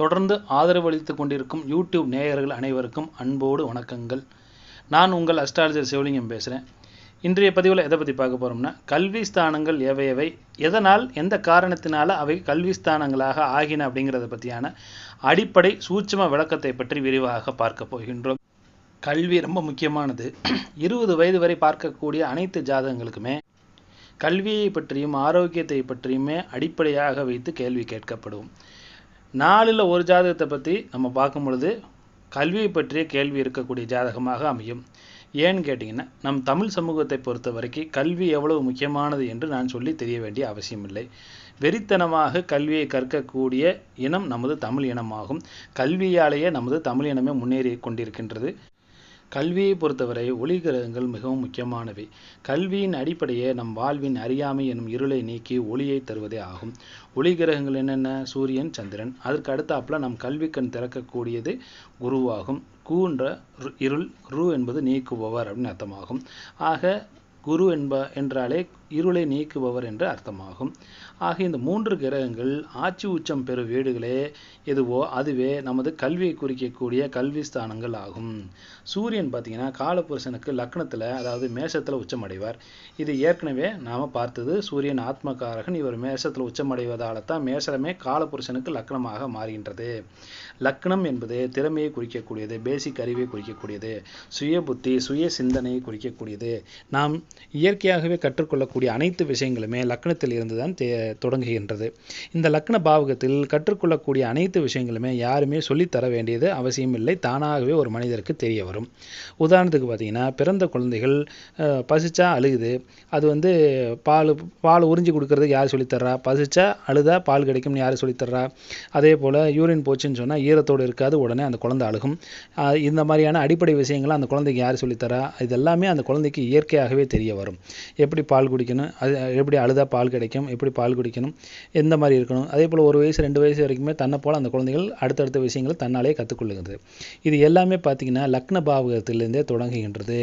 தொடர்ந்து ஆதரவு அளித்துக் கொண்டிருக்கும் யூடியூப் நேயர்கள் அனைவருக்கும் அன்போடு வணக்கங்கள். நான் உங்கள் அஸ்ட்ராலஜர் சிவலிங்கம் பேசுகிறேன் இன்றைய பதிவில் எதை பற்றி பார்க்க போகிறோம்னா கல்வி ஸ்தானங்கள் எவை எவை எதனால் எந்த காரணத்தினால அவை கல்வி ஸ்தானங்களாக ஆகின அப்படிங்கிறத பற்றியான அடிப்படை சூட்சும விளக்கத்தை பற்றி விரிவாக பார்க்க போகின்றோம். கல்வி ரொம்ப முக்கியமானது. இருபது வயது வரை பார்க்கக்கூடிய அனைத்து ஜாதகங்களுக்குமே கல்வியை பற்றியும் ஆரோக்கியத்தை பற்றியுமே அடிப்படையாக வைத்து கேள்வி கேட்கப்படும். நாளில் ஒரு ஜாதகத்தை பற்றி நம்ம பார்க்கும் பொழுது கல்வியை பற்றிய கேள்வி இருக்கக்கூடிய ஜாதகமாக அமையும். ஏன்னு கேட்டிங்கன்னா நம் தமிழ் சமூகத்தை பொறுத்த வரைக்கும் கல்வி எவ்வளவு முக்கியமானது என்று நான் சொல்லி தெரிய வேண்டிய அவசியமில்லை வெறித்தனமாக கல்வியை கற்கக்கூடிய இனம் நமது தமிழ் இனமாகும். கல்வியாலேயே நமது தமிழ் இனமே முன்னேறி கொண்டிருக்கின்றது. கல்வியை பொறுத்தவரை ஒளி கிரகங்கள் மிகவும் முக்கியமானவை. கல்வியின் அடிப்படையே நம் வாழ்வின் அறியாமை எனும் இருளை நீக்கி ஒளியை தருவதே ஆகும். ஒளி கிரகங்கள் என்னென்ன? சூரியன் சந்திரன். அதற்கு அடுத்தாப்புல நம் கல்வி கண் திறக்கக்கூடியது குருவாகும். கூன்ற இருள் ரு என்பது நீக்குபவர் அப்படின்னு அர்த்தமாகும். ஆக குரு என்ப என்றாலே இருளை நீக்குபவர் என்று அர்த்தமாகும். ஆக இந்த மூன்று கிரகங்கள் ஆட்சி உச்சம் பெறும் வீடுகளே எதுவோ அதுவே நமது கல்வியை குறிக்கக்கூடிய கல்வி ஸ்தானங்கள் ஆகும். சூரியன் பார்த்தீங்கன்னா காலபுருஷனுக்கு லக்னத்தில் அதாவது மேஷத்தில் உச்சமடைவார். இது ஏற்கனவே நாம் பார்த்தது சூரியன் ஆத்மகாரகன் இவர் மேஷத்தில் உச்சமடைவதால தான் மேஷமே காலபுருஷனுக்கு லக்னமாக மாறுகின்றது. லக்னம் என்பது திறமையை குறிக்கக்கூடியது பேசிக் அறிவை குறிக்கக்கூடியது சுய புத்தி சுய சிந்தனையை குறிக்கக்கூடியது. நாம் இயற்கையாகவே கற்றுக்கொள்ளக்கூடிய அனைத்து விஷயங்களுமே லக்னத்தில் இருந்து தான் தொடங்குகின்றது. இந்த லக்ன பாவகத்தில் கற்றுக்கொள்ளக்கூடிய அனைத்து விஷயங்களுமே யாருமே சொல்லித்தர வேண்டியது அவசியம் இல்லை. தானாகவே ஒரு மனிதருக்கு தெரிய வரும். உதாரணத்துக்கு பார்த்தீங்கன்னா பிறந்த குழந்தைகள் பசிச்சா அழுகுது. அது வந்து பால் பால் உறிஞ்சி கொடுக்கறதுக்கு யார் சொல்லித்தர்றா? பசிச்சா அழுதா பால் கிடைக்கும்னு யார் சொல்லித்தர்றா? அதே போல் யூரின் போச்சுன்னு சொன்னால் ஈரத்தோடு இருக்காது உடனே அந்த குழந்தை அழுகும். இந்த மாதிரியான அடிப்படை விஷயங்களை அந்த குழந்தைக்கு யார் சொல்லித்தரா இது எல்லாமே அந்த குழந்தைக்கு இயற்கையாகவே தெரிய வரும். எப்படி பால் குடி குடிக்கணும். அது எப்படி அழுதா பால் கிடைக்கும் எப்படி பால் குடிக்கணும் எந்த மாதிரி இருக்கணும். அதே போல் ஒரு வயசு ரெண்டு வயசு வரைக்குமே தன்னை போல் அந்த குழந்தைகள் அடுத்தடுத்த விஷயங்களை தன்னாலே கற்றுக்கொள்ளுகிறது இது எல்லாமே பார்த்தீங்கன்னா லக்ன பாவகத்திலிருந்தே தொடங்குகின்றது.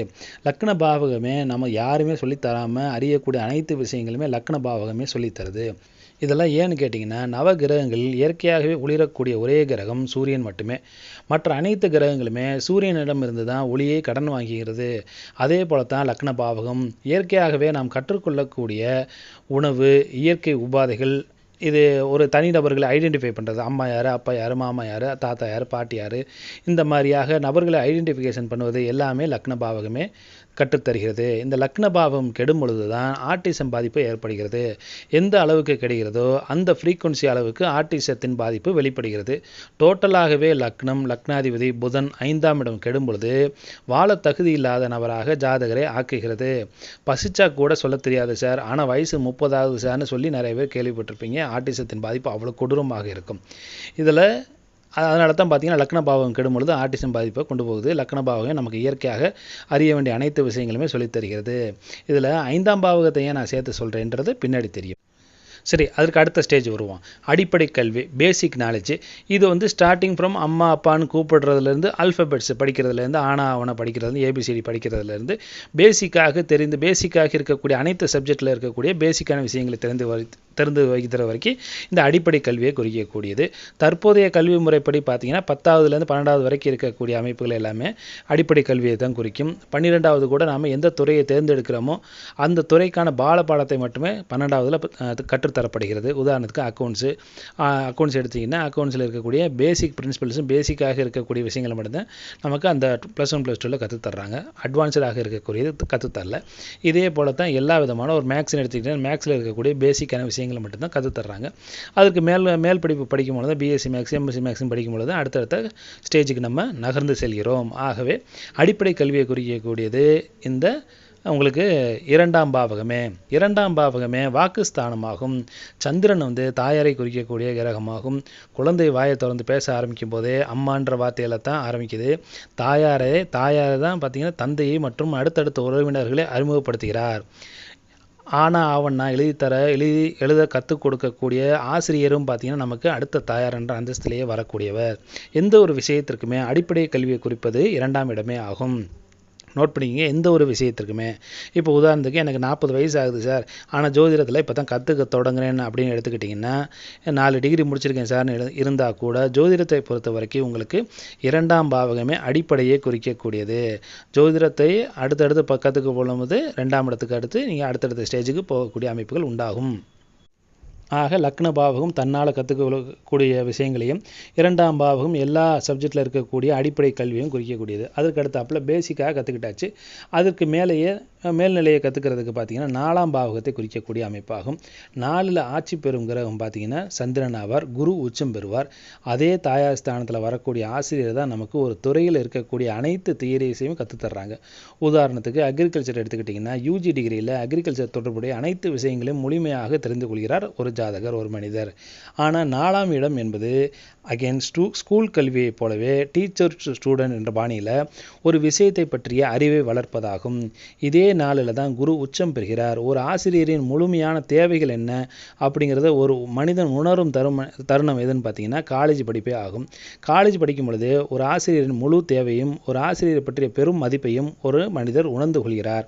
லக்ன பாவகமே நம்ம யாருமே சொல்லித்தராமல் அறியக்கூடிய அனைத்து விஷயங்களுமே லக்ன பாவகமே சொல்லித்தருது இதெல்லாம் ஏன்னு கேட்டிங்கன்னா நவ கிரகங்களில் இயற்கையாகவே ஒளிரக்கூடிய ஒரே கிரகம் சூரியன் மட்டுமே. மற்ற அனைத்து கிரகங்களுமே சூரியனிடம் இருந்து தான் ஒளியை கடன் வாங்குகிறது. அதே போல தான் லக்ன பாவகம் இயற்கையாகவே நாம் கற்றுக்கொள்ளக்கூடிய உணவு இயற்கை உபாதைகள் இது ஒரு தனிநபர்களை ஐடென்டிஃபை பண்ணுறது அம்மா யார் அப்பா யார் மாமா யார் தாத்தா யார் பாட்டி யார் இந்த மாதிரியாக நபர்களை ஐடென்டிஃபிகேஷன் பண்ணுவது எல்லாமே லக்ன பாவகமே. கற்றுத்தருகிறது. இந்த லக்ன பாவம் கெடும் பொழுது தான் ஆட்டிசம் பாதிப்பு ஏற்படுகிறது. எந்த அளவுக்கு கெடுகிறதோ அந்த ஃப்ரீக்குவன்சி அளவுக்கு ஆட்டிசத்தின் பாதிப்பு வெளிப்படுகிறது. டோட்டலாகவே லக்னம் லக்னாதிபதி புதன் ஐந்தாம் இடம் கெடும் பொழுது வாழ தகுதி இல்லாத நபராக ஜாதகரை ஆக்குகிறது. பசிச்சா கூட சொல்ல தெரியாது சார். ஆனால் வயசு முப்பதாவது சார்னு சொல்லி நிறைய பேர் கேள்விப்பட்டிருப்பீங்க. ஆர்டிசத்தின் பாதிப்பு அவ்வளோ கொடூரமாக இருக்கும். இதில் அதனால தான் பார்த்தீங்கன்னா லக்ன பாவகம் கெடும் பொழுது ஆட்டிசம் பாதிப்பை கொண்டு போகுது. லக்ன பாவகம் நமக்கு இயற்கையாக அறிய வேண்டிய அனைத்து விஷயங்களுமே சொல்லித் தருகிறது. இதில் ஐந்தாம் பாவகத்தை ஏன் நான் சேர்த்து சொல்கிறேன்றது பின்னாடி தெரியும். சரி அதற்கு அடுத்த ஸ்டேஜ் வருவோம். அடிப்படை கல்வி பேசிக் நாலேஜ் இது வந்து ஸ்டார்டிங் ஃப்ரம் அம்மா அப்பான்னு கூப்பிடுறதுலேருந்து அல்ஃபபெட்ஸ் படிக்கிறதுலேருந்து ஆனா அவனை படிக்கிறதுலேருந்து ஏபிசிடி படிக்கிறதுலேருந்து பேசிக்காக தெரிந்து பேசிக்காக இருக்கக்கூடிய அனைத்து சப்ஜெக்டில் இருக்கக்கூடிய பேசிக்கான விஷயங்களை தெரிந்து திறந்து வைக்கிற வரைக்கும் இந்த அடிப்படை கல்வியை குறிக்கக்கூடியது. தற்போதைய கல்வி முறைப்படி பார்த்தீங்கன்னா பத்தாவதுலேருந்து பன்னெண்டாவது வரைக்கும் இருக்கக்கூடிய அமைப்புகள் எல்லாமே அடிப்படை கல்வியை தான் குறிக்கும். பன்னிரெண்டாவது கூட நாம் எந்த துறையை தேர்ந்தெடுக்கிறோமோ அந்த துறைக்கான பால பாடத்தை மட்டுமே பன்னெண்டாவதில் கற்றுத்தரப்படுகிறது. உதாரணத்துக்கு அக்கௌண்ட்ஸு அக்கௌண்ட்ஸ் எடுத்திங்கன்னா அக்கௌண்ட்ஸில் இருக்கக்கூடிய பேசிக் பிரின்சிபல்ஸும் பேசிக்காக இருக்கக்கூடிய விஷயங்களை மட்டும்தான் நமக்கு அந்த ப்ளஸ் ஒன் ப்ளஸ் டூவில் கற்றுத்தர்றாங்க. அட்வான்ஸ்டாக இருக்கக்கூடியது கற்றுத்தரல. இதே போல தான் எல்லா விதமான ஒரு மேக்ஸ்னு எடுத்துக்கிட்டேன் மேக்ஸில் இருக்கக்கூடிய பேசிக்கான விஷயங்கள் விஷயங்களை மட்டும்தான் கற்றுத்தர்றாங்க அதுக்கு மேல் மேல் படிப்பு படிக்கும் பொழுது பிஎஸ்சி மேக்ஸ் எம்எஸ்சி மேக்ஸும் படிக்கும் பொழுது அடுத்தடுத்த ஸ்டேஜுக்கு நம்ம நகர்ந்து செல்கிறோம். ஆகவே அடிப்படை கல்வியை குறிக்கக்கூடியது இந்த உங்களுக்கு இரண்டாம் பாவகமே. இரண்டாம் பாவகமே வாக்குஸ்தானமாகும். சந்திரன் வந்து தாயாரை குறிக்கக்கூடிய கிரகமாகும். குழந்தை வாயை திறந்து பேச ஆரம்பிக்கும் போதே அம்மான்ற வார்த்தையில தான் ஆரம்பிக்குது. தாயாரே தாயாரை தான் பார்த்தீங்கன்னா தந்தையை மற்றும் அடுத்தடுத்த உறவினர்களை அறிமுகப்படுத்துகிறார். ஆனா ஆவண்ணா எழுதித்தர எழுதி எழுத கற்றுக் கொடுக்கக்கூடிய ஆசிரியரும் பார்த்தீங்கன்னா நமக்கு அடுத்த தாயார் என்ற அந்தஸ்திலேயே வரக்கூடியவர். எந்த ஒரு விஷயத்திற்குமே அடிப்படை கல்வியை குறிப்பது இரண்டாம் இடமே ஆகும். நோட் பண்ணிக்கங்க எந்த ஒரு விஷயத்திற்குமே. இப்போ உதாரணத்துக்கு எனக்கு நாற்பது வயசு ஆகுது சார். ஆனால் ஜோதிடத்தில் இப்போ தான் கற்றுக்க தொடங்குறேன் அப்படின்னு எடுத்துக்கிட்டிங்கன்னா நாலு டிகிரி முடிச்சிருக்கேன் சார்னு இருந்தால் கூட ஜோதிடத்தை பொறுத்த வரைக்கும் உங்களுக்கு இரண்டாம் பாவகமே அடிப்படையே குறிக்கக்கூடியது. ஜோதிடத்தை அடுத்தடுத்து பக்கத்துக்கு போகும்போது ரெண்டாம் இடத்துக்கு அடுத்து நீங்கள் அடுத்தடுத்த ஸ்டேஜுக்கு போகக்கூடிய அமைப்புகள் உண்டாகும். ஆக லக்ன பாவகம் தன்னால் கற்றுக்கக்கூடிய விஷயங்களையும் இரண்டாம் பாவகம் எல்லா சப்ஜெக்டில் இருக்கக்கூடிய அடிப்படை கல்வியும் குறிக்கக்கூடியது. அதுக்கு அடுத்தாப்புல பேசிக்காக கற்றுக்கிட்டாச்சு அதற்கு மேலேயே மேல்நிலையை கற்றுக்கிறதுக்கு பார்த்தீங்கன்னா நாலாம் பாவகத்தை குறிக்கக்கூடிய அமைப்பாகும். நாலில் ஆட்சி பெறும் கிரகம் பார்த்தீங்கன்னா சந்திரன் ஆவார் குரு உச்சம் பெறுவார். அதே தாயார் ஸ்தானத்தில் வரக்கூடிய ஆசிரியர் தான் நமக்கு ஒரு துறையில் இருக்கக்கூடிய அனைத்து தியரிஸையும் கற்றுத்தர்றாங்க உதாரணத்துக்கு அக்ரிகல்ச்சர் எடுத்துக்கிட்டிங்கன்னா யூஜி டிகிரியில் அக்ரிகல்ச்சர் தொடர்புடைய அனைத்து விஷயங்களையும் முழுமையாக தெரிந்து கொள்கிறார் ஒரு ஜாதகர் ஒரு மனிதர். ஆனால் நாலாம் இடம் என்பது அகெயின் ஸ்டூ ஸ்கூல் கல்வியைப் போலவே டீச்சர் ஸ்டூடெண்ட் என்ற பாணியில் ஒரு விஷயத்தை பற்றிய அறிவை வளர்ப்பதாகும். இதே நாளில் தான் குரு உச்சம் பெறுகிறார். ஒரு ஆசிரியரின் முழுமையான தேவைகள் என்ன அப்படிங்கிறத ஒரு மனிதன் உணரும் தரும தருணம் எதுன்னு பார்த்தீங்கன்னா காலேஜ் படிப்பே ஆகும். காலேஜ் படிக்கும் பொழுது ஒரு ஆசிரியரின் முழு தேவையும் ஒரு ஆசிரியரை பற்றிய பெரும் மதிப்பையும் ஒரு மனிதர் உணர்ந்து கொள்கிறார்.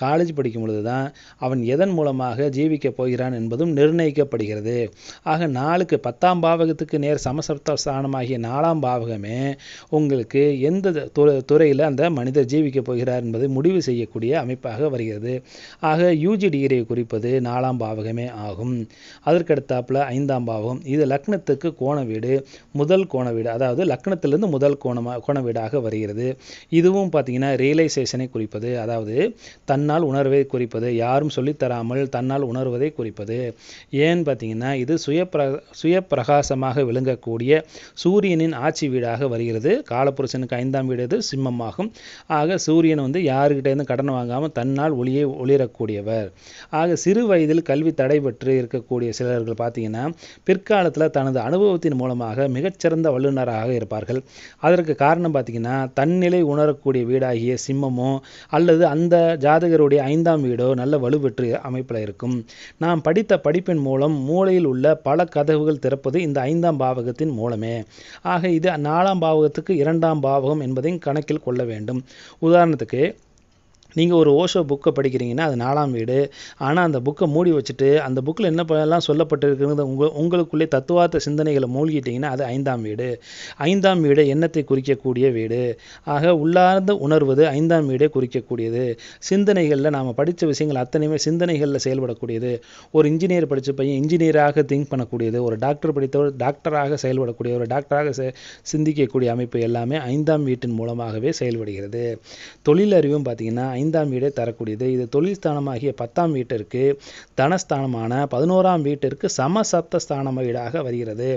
காலேஜ் படிக்கும் பொழுது தான் அவன் எதன் மூலமாக ஜீவிக்கப் போகிறான் என்பதும் நிர்ணயிக்கப்படுகிறது. ஆக நாளுக்கு பத்தாம் பாவகத்துக்கு நேர் சமசப்த ஸ்தானமாகிய நாலாம் பாவகமே உங்களுக்கு எந்த துறையில் அந்த மனிதர் ஜீவிக்கப் போகிறார் என்பதை முடிவு செய்யக்கூடிய அமைப்பு குறிப்பாக வருகிறது. ஆக யூஜி டிகிரியை குறிப்பது நாலாம் பாவகமே ஆகும். அதற்கடுத்தாப்பில் ஐந்தாம் பாவகம். இது லக்னத்துக்கு கோண வீடு முதல் கோண வீடு. அதாவது லக்னத்திலிருந்து முதல் கோணமாக கோண வீடாக வருகிறது. இதுவும் பார்த்தீங்கன்னா ரியலைசேஷனை குறிப்பது. அதாவது தன்னால் உணர்வை குறிப்பது. யாரும் சொல்லித்தராமல் தன்னால் உணர்வதை குறிப்பது. ஏன்னு பார்த்தீங்கன்னா இது சுய சுயப்பிரகாசமாக சுய பிரகாசமாக விளங்கக்கூடிய சூரியனின் ஆட்சி வீடாக வருகிறது. காலபுருஷனுக்கு ஐந்தாம் வீடு இது சிம்மமாகும். ஆக சூரியன் வந்து யாருக்கிட்டேருந்து கடன் வாங்காமல் தன்னால் ஒளியை ஒளிரக்கூடியவர். ஆக சிறு வயதில் கல்வி தடைபெற்று இருக்கக்கூடிய சிலர்கள் பார்த்தீங்கன்னா பிற்காலத்தில் தனது அனுபவத்தின் மூலமாக மிகச்சிறந்த வல்லுநராக இருப்பார்கள். அதற்கு காரணம் பார்த்தீங்கன்னா தன்னிலை உணரக்கூடிய வீடாகிய சிம்மமோ அல்லது அந்த ஜாதகருடைய ஐந்தாம் வீடோ நல்ல வலுப்பெற்று அமைப்பில் இருக்கும். நாம் படித்த படிப்பின் மூலம் மூளையில் உள்ள பல கதவுகள் திறப்பது இந்த ஐந்தாம் பாவகத்தின் மூலமே. ஆக இது நாலாம் பாவகத்துக்கு இரண்டாம் பாவகம் என்பதையும் கணக்கில் கொள்ள வேண்டும். உதாரணத்துக்கு நீங்கள் ஒரு ஓஷோ புக்கை படிக்கிறீங்கன்னா அது நாலாம் வீடு. ஆனால் அந்த புக்கை மூடி வச்சுட்டு அந்த புக்கில் என்ன எல்லாம் சொல்லப்பட்டிருக்கிறது உங்கள் உங்களுக்குள்ளே தத்துவார்த்த சிந்தனைகளை மூழ்கிட்டீங்கன்னா அது ஐந்தாம் வீடு. ஐந்தாம் வீடு எண்ணத்தை குறிக்கக்கூடிய வீடு. ஆக உள்ளார்ந்த உணர்வது ஐந்தாம் வீடை குறிக்கக்கூடியது. சிந்தனைகளில் நாம் படித்த விஷயங்கள் அத்தனையுமே சிந்தனைகளில் செயல்படக்கூடியது. ஒரு இன்ஜினியர் படித்த பையன் இன்ஜினியராக திங்க் பண்ணக்கூடியது. ஒரு டாக்டர் படித்தவர் டாக்டராக செயல்படக்கூடிய ஒரு டாக்டராக சிந்திக்கக்கூடிய அமைப்பு எல்லாமே ஐந்தாம் வீட்டின் மூலமாகவே செயல்படுகிறது. தொழில் அறிவும் பார்த்திங்கன்னா ஐந்தாம் வீடை தரக்கூடியது. இது தொழில் ஸ்தானமாகிய பத்தாம் வீட்டிற்கு தனஸ்தானமான பதினோராம் வீட்டிற்கு சமசப்த ஸ்தான வீடாக வருகிறது.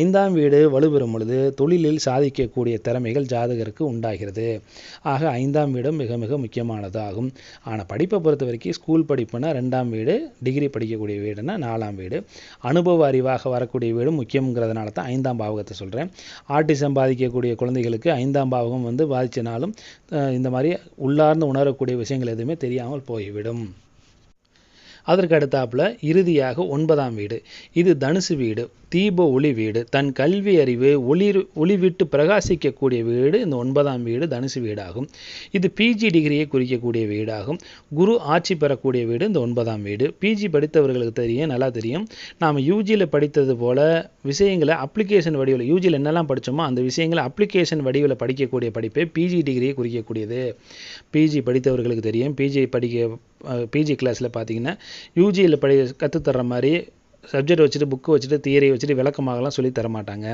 ஐந்தாம் வீடு வலுப்பெறும் பொழுது தொழிலில் சாதிக்கக்கூடிய திறமைகள் ஜாதகருக்கு உண்டாகிறது. ஆக ஐந்தாம் வீடும் மிக மிக முக்கியமானதாகும். ஆனால் படிப்பை பொறுத்த வரைக்கும் ஸ்கூல் படிப்புனா ரெண்டாம் வீடு டிகிரி படிக்கக்கூடிய வீடுனா நாலாம் வீடு. அனுபவ அறிவாக வரக்கூடிய வீடு முக்கியங்கிறதுனால தான் ஐந்தாம் பாவகத்தை சொல்கிறேன் ஆட்டிசம் பாதிக்கக்கூடிய குழந்தைகளுக்கு ஐந்தாம் பாவகம் வந்து பாதிச்சனாலும் இந்த மாதிரி உள்ளார்ந்து உணரக்கூடிய விஷயங்கள் எதுவுமே தெரியாமல் போய்விடும். அதற்கு அடுத்தாப்புல இறுதியாக ஒன்பதாம் வீடு. இது தனுசு வீடு. தீப ஒளி வீடு. தன் கல்வி அறிவு ஒளி ஒளி விட்டு பிரகாசிக்கக்கூடிய வீடு. இந்த ஒன்பதாம் வீடு தனுசு வீடாகும். இது பிஜி டிகிரியை குறிக்கக்கூடிய வீடாகும். குரு ஆட்சி பெறக்கூடிய வீடு இந்த ஒன்பதாம் வீடு. பிஜி படித்தவர்களுக்கு தெரியும் நல்லா தெரியும். நாம் யூஜியில் படித்தது போல விஷயங்களை அப்ளிகேஷன் வடிவில் யூஜியில் என்னெல்லாம் படித்தோமோ அந்த விஷயங்களை அப்ளிகேஷன் வடிவில் படிக்கக்கூடிய படிப்பே பிஜி டிகிரியை குறிக்கக்கூடியது. பிஜி படித்தவர்களுக்கு தெரியும். பிஜி படிக்க பிஜி கிளாஸில் பார்த்தீங்கன்னா யூஜியில் படி கற்றுத்தர்ற மாதிரி சப்ஜெக்ட் வச்சுட்டு புக்கு வச்சுட்டு தியரி வச்சுட்டு விளக்கமாகலாம் சொல்லி தரமாட்டாங்க.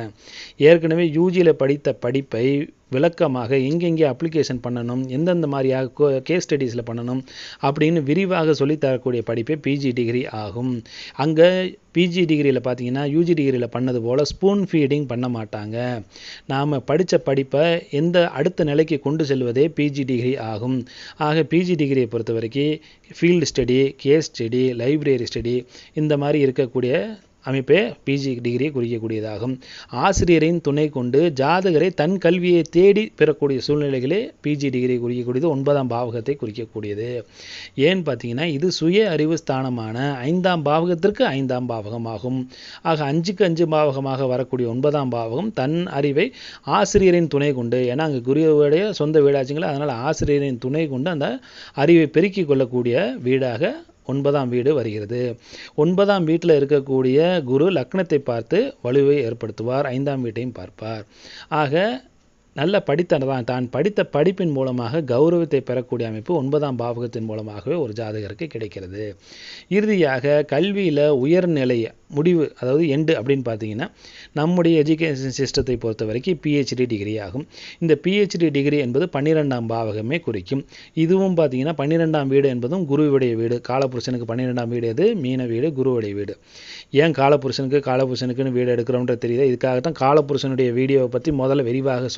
ஏற்கனவே யூஜியில் படித்த படிப்பை விளக்கமாக எங்கெங்கே அப்ளிகேஷன் பண்ணணும் எந்தெந்த மாதிரியாக கேஸ் ஸ்டடீஸில் பண்ணணும் அப்படின்னு விரிவாக சொல்லித்தரக்கூடிய படிப்பே பிஜி டிகிரி ஆகும். அங்கே பிஜி டிகிரியில் பார்த்தீங்கன்னா யூஜி டிகிரியில் பண்ணது போல் ஸ்பூன் ஃபீடிங் பண்ண மாட்டாங்க. நாம் படித்த படிப்பை எந்த அடுத்த நிலைக்கு கொண்டு செல்வதே பிஜி டிகிரி ஆகும். ஆக பிஜி டிகிரியை பொறுத்த வரைக்கும் field study case study library study இந்த மாதிரி இருக்கக்கூடிய அமைப்பே பிஜி டிகிரியை குறிக்கக்கூடியதாகும். ஆசிரியரின் துணை கொண்டு ஜாதகரை தன் கல்வியை தேடி பெறக்கூடிய சூழ்நிலைகளே பிஜி டிகிரி குறிக்கக்கூடியது ஒன்பதாம் பாவகத்தை குறிக்கக்கூடியது. ஏன்னு பார்த்தீங்கன்னா இது சுய அறிவு ஸ்தானமான ஐந்தாம் பாவகத்திற்கு ஐந்தாம் பாவகமாகும். ஆக அஞ்சுக்கு அஞ்சு பாவகமாக வரக்கூடிய ஒன்பதாம் பாவகம் தன் அறிவை ஆசிரியரின் துணை கொண்டு ஏன்னா அங்கே குருவுடைய சொந்த வீடாச்சுங்களா அதனால் ஆசிரியரின் துணை கொண்டு அந்த அறிவை பெருக்கிக் கொள்ளக்கூடிய வீடாக ஒன்பதாம் வீடு வருகிறது. ஒன்பதாம் வீட்டில் இருக்கக்கூடிய குரு லக்னத்தை பார்த்து வலுவை ஏற்படுத்துவார். ஐந்தாம் வீட்டையும் பார்ப்பார். ஆக நல்ல படித்த தான். தான் படித்த படிப்பின் மூலமாக கௌரவத்தை பெறக்கூடிய அமைப்பு ஒன்பதாம் பாவகத்தின் மூலமாகவே ஒரு ஜாதகருக்கு கிடைக்கிறது. இறுதியாக கல்வியில் உயர்நிலை முடிவு அதாவது எண்டு அப்படின்னு பார்த்தீங்கன்னா நம்முடைய எஜுகேஷன் சிஸ்டத்தை பொறுத்த வரைக்கும் பிஹெச்டி டிகிரி ஆகும். இந்த பிஹெச்டி டிகிரி என்பது பன்னிரெண்டாம் பாவகமே குறிக்கும். இதுவும் பார்த்தீங்கன்னா பன்னிரெண்டாம் வீடு என்பதும் குருவுடைய வீடு. காலபுருஷனுக்கு பன்னிரெண்டாம் வீடு எது? மீன வீடு குருவுடைய வீடு. ஏன் காலபுருஷனுக்கு காலபுருஷனுக்குன்னு வீடு எடுக்கிறோன்ற தெரியுது இதுக்காகத்தான் காலபுருஷனுடைய வீடியோவை பற்றி முதல்ல விரிவாக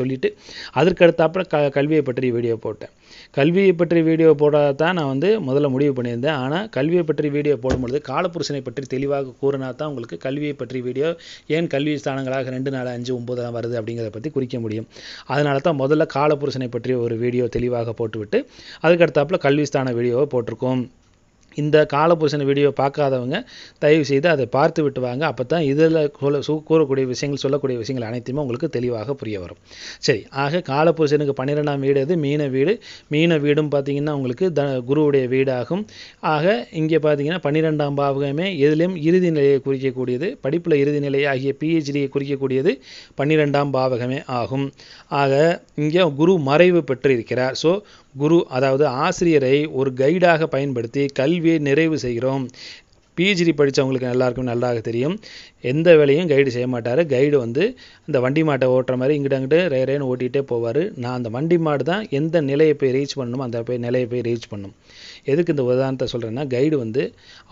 அதற்கு அதற்கடுத்தாப்புல க கல்வியை பற்றி வீடியோ போட்டேன். கல்வியை பற்றி வீடியோ போடாத தான் நான் வந்து முதல்ல முடிவு பண்ணியிருந்தேன். ஆனால் கல்வியை பற்றி வீடியோ போடும்பொழுது காலபுருஷனை பற்றி தெளிவாக கூறினா தான் உங்களுக்கு கல்வியை பற்றி வீடியோ ஏன் கல்வி ஸ்தானங்களாக ரெண்டு நாலு அஞ்சு ஒம்பதுலாம் வருது அப்படிங்கிறத பற்றி குறிக்க முடியும். அதனால தான் முதல்ல காலபுருஷனை பற்றி ஒரு வீடியோ தெளிவாக போட்டுவிட்டு அதுக்கடுத்தாப்புல கல்வி ஸ்தான வீடியோவை போட்டிருக்கோம். இந்த காலபூசண வீடியோ பார்க்காதவங்க தயவு செய்து அதை பார்த்து விட்டு வாங்க. அப்போ தான் இதில் சொல்ல சு கூறக்கூடிய விஷயங்கள் சொல்லக்கூடிய விஷயங்கள் அனைத்துமே உங்களுக்கு தெளிவாக புரிய வரும். சரி ஆக காலபூசனுக்கு பன்னிரெண்டாம் வீடு அது மீன வீடு. மீன வீடும் பார்த்தீங்கன்னா உங்களுக்கு த குருவுடைய வீடாகும். ஆக இங்கே பார்த்தீங்கன்னா பன்னிரெண்டாம் பாவகமே எதிலும் இறுதி நிலையை குறிக்கக்கூடியது. படிப்பில் இறுதி நிலை ஆகிய பிஹெச்டியை குறிக்கக்கூடியது பன்னிரெண்டாம் பாவகமே ஆகும். ஆக இங்கே குரு மறைவு பெற்றிருக்கிறார். ஸோ குரு அதாவது ஆசிரியரை ஒரு கைடாக பயன்படுத்தி கல்வியை நிறைவு செய்கிறோம். பிஹெச்டி படித்தவங்களுக்கு எல்லாருக்கும் நல்லாக தெரியும். எந்த வேலையும் கைடு செய்ய மாட்டார். கைடு வந்து இந்த வண்டி மாட்டை ஓட்டுற மாதிரி இங்கிட்ட அங்கிட்டு ரே ரேன்னு ஓட்டிகிட்டே போவார். நான் அந்த வண்டி மாடு தான் எந்த நிலையை போய் ரீச் பண்ணணுமோ அந்த போய் நிலையை போய் ரீச் பண்ணும். எதுக்கு இந்த உதாரணத்தை சொல்கிறேன்னா கைடு வந்து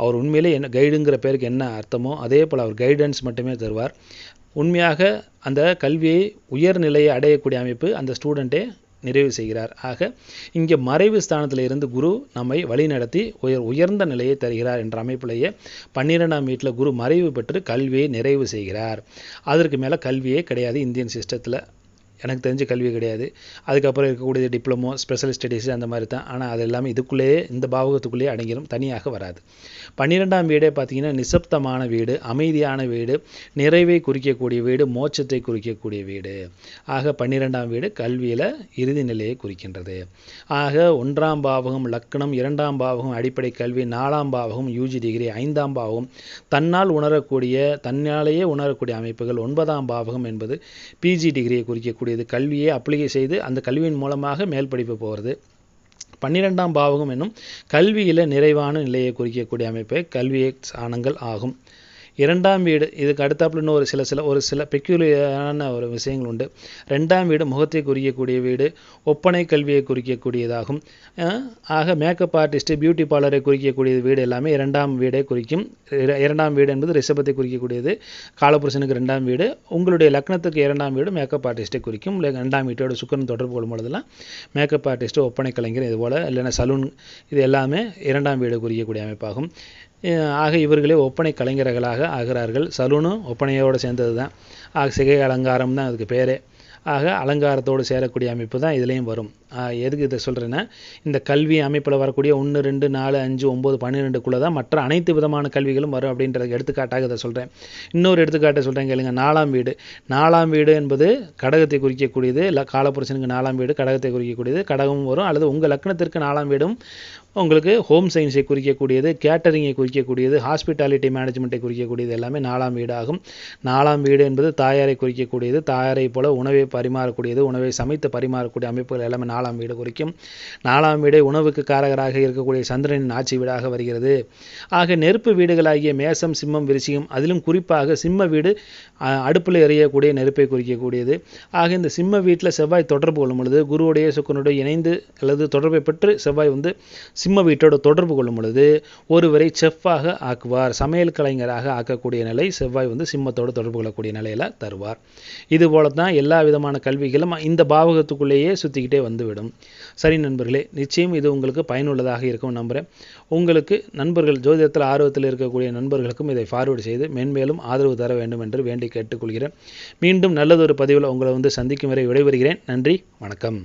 அவர் உண்மையிலே என்ன கைடுங்கிற பேருக்கு என்ன அர்த்தமோ அதே போல் அவர் கைடன்ஸ் மட்டுமே தருவார். உண்மையாக அந்த கல்வியை உயர்நிலையை அடையக்கூடிய அமைப்பு அந்த ஸ்டூடெண்ட்டே நிறைவு செய்கிறார். ஆக இங்கே மறைவு ஸ்தானத்தில் இருந்து குரு நம்மை வழிநடத்தி உயர் உயர்ந்த நிலையை தருகிறார் என்ற அமைப்பிலேயே பன்னிரெண்டாம் வீட்டில் குரு மறைவு பெற்று கல்வியை நிறைவு செய்கிறார். அதற்கு மேலே கல்வியே கிடையாது. இந்தியன் சிஸ்டத்தில் எனக்கு தெரிஞ்ச கல்வி கிடையாது. அதுக்கப்புறம் இருக்கக்கூடிய டிப்ளமோ ஸ்பெஷல் ஸ்டடீஸ் அந்த மாதிரி தான். ஆனால் அது எல்லாமே இதுக்குள்ளேயே இந்த பாவகத்துக்குள்ளேயே அடங்கிடும் தனியாக வராது. பன்னிரெண்டாம் வீடே பார்த்தீங்கன்னா நிசப்தமான வீடு அமைதியான வீடு நிறைவை குறிக்கக்கூடிய வீடு மோட்சத்தை குறிக்கக்கூடிய வீடு. ஆக பன்னிரெண்டாம் வீடு கல்வியில் இறுதி நிலையை குறிக்கின்றது. ஆக ஒன்றாம் பாவகம் லக்னம் இரண்டாம் பாவகம் அடிப்படை கல்வி நாலாம் பாவகம் யூஜி டிகிரி ஐந்தாம் பாவகம். தன்னால் உணரக்கூடிய தன்னாலேயே உணரக்கூடிய அமைப்புகள் ஒன்பதாம் பாவகம் என்பது பிஜி டிகிரியை குறிக்கக்கூடிய குறிக்கக்கூடியது கல்வியை அப்ளிகை செய்து அந்த கல்வியின் மூலமாக மேல் படிப்பு போகிறது. பன்னிரெண்டாம் பாவகம் என்னும் கல்வியில் நிறைவான நிலையை குறிக்கக்கூடிய அமைப்பே கல்வியை சாணங்கள் ஆகும். இரண்டாம் வீடு இதுக்கு அடுத்தாப்புல இன்னும் ஒரு சில சில ஒரு சில பெக்யூலியரான ஒரு விஷயங்கள் உண்டு ரெண்டாம் வீடு முகத்தை குறிக்கக்கூடிய வீடு ஒப்பனை கல்வியை குறிக்கக்கூடியதாகும். ஆக மேக்கப் ஆர்டிஸ்ட்டு பியூட்டி பார்லரை குறிக்கக்கூடிய வீடு எல்லாமே இரண்டாம் வீடை குறிக்கும். இரண்டாம் வீடு என்பது ரிஷபத்தை குறிக்கக்கூடியது. காலபுருஷனுக்கு ரெண்டாம் வீடு உங்களுடைய லக்னத்துக்கு இரண்டாம் வீடு மேக்கப் ஆர்டிஸ்ட்டை குறிக்கும். இல்லை ரெண்டாம் வீட்டோட சுக்கரன் தொடர்பு கொள்ளும் பொழுதெல்லாம் மேக்கப் ஆர்டிஸ்ட்டு ஒப்பனை கலைஞர் இதுபோல் இல்லைன்னா சலூன் இது எல்லாமே இரண்டாம் வீடு குறிக்கக்கூடிய அமைப்பாகும். ஆக இவர்களே ஒப்பனை கலைஞர்களாக ஆகிறார்கள். சலூனும் ஒப்பனையோடு சேர்ந்தது தான் ஆக சிகை அலங்காரம் தான் அதுக்கு பேரே. ஆக அலங்காரத்தோடு சேரக்கூடிய அமைப்பு தான் இதுலேயும் வரும். எதுக்கு இதை சொல்கிறேன்னா இந்த கல்வி அமைப்பில் வரக்கூடிய ஒன்று ரெண்டு நாலு அஞ்சு ஒம்பது பன்னிரெண்டுக்குள்ளே தான் மற்ற அனைத்து விதமான கல்விகளும் வரும் அப்படின்றதுக்கு எடுத்துக்காட்டாக இதை சொல்கிறேன் இன்னொரு எடுத்துக்காட்டை சொல்கிறேன் கேளுங்க. நாலாம் வீடு. நாலாம் வீடு என்பது கடகத்தை குறிக்கக்கூடியது. இல்லை காலபுருஷனுக்கு நாலாம் வீடு கடகத்தை குறிக்கக்கூடியது. கடகமும் வரும். அல்லது உங்கள் லக்னத்திற்கு நாலாம் வீடும் உங்களுக்கு ஹோம் சயின்ஸை குறிக்கக்கூடியது கேட்டரிங்கை குறிக்கக்கூடியது ஹாஸ்பிட்டாலிட்டி மேனேஜ்மெண்ட்டை குறிக்கக்கூடியது எல்லாமே நாலாம் வீடாகும். நாலாம் வீடு என்பது தாயாரை குறிக்கக்கூடியது தாயாரை போல உணவை பரிமாறக்கூடியது உணவை சமைத்து பரிமாறக்கூடிய அமைப்புகள் எல்லாமே நாலாம் வீடு குறிக்கும். நாலாம் வீடு உணவுக்கு காரகராக இருக்கக்கூடிய சந்திரனின் ஆட்சி வீடாக வருகிறது. ஆக நெருப்பு வீடுகளாகிய மேசம் சிம்மம் விரிசியம் அதிலும் குறிப்பாக சிம்ம வீடு அடுப்பில் எறியக்கூடிய நெருப்பை குறிக்கக்கூடியது. ஆக இந்த சிம்ம வீட்டில் செவ்வாய் தொடர்பு கொள்ளும் பொழுது குருவுடைய சுக்கனுடைய இணைந்து அல்லது தொடர்பை பெற்று செவ்வாய் வந்து சிம்ம வீட்டோடு தொடர்பு கொள்ளும் பொழுது ஒருவரை செஃப்பாக ஆக்குவார். சமையல் கலைஞராக ஆக்கக்கூடிய நிலை செவ்வாய் வந்து சிம்மத்தோடு தொடர்பு கொள்ளக்கூடிய நிலையில் தருவார். இது போல தான் எல்லா விதமான கல்விகளும் இந்த பாவகத்துக்குள்ளேயே சுற்றிக்கிட்டே வந்துவிடும். சரி நண்பர்களே நிச்சயம் இது உங்களுக்கு பயனுள்ளதாக இருக்கும் நம்புகிறேன் உங்களுக்கு நண்பர்கள் ஜோதிடத்தில் ஆர்வத்தில் இருக்கக்கூடிய நண்பர்களுக்கும் இதை ஃபார்வேர்டு செய்து மென்மேலும் ஆதரவு தர வேண்டும் என்று வேண்டி கேட்டுக்கொள்கிறேன். மீண்டும் நல்லதொரு பதிவில் உங்களை வந்து சந்திக்கும் வரை விடைபெறுகிறேன். நன்றி வணக்கம்.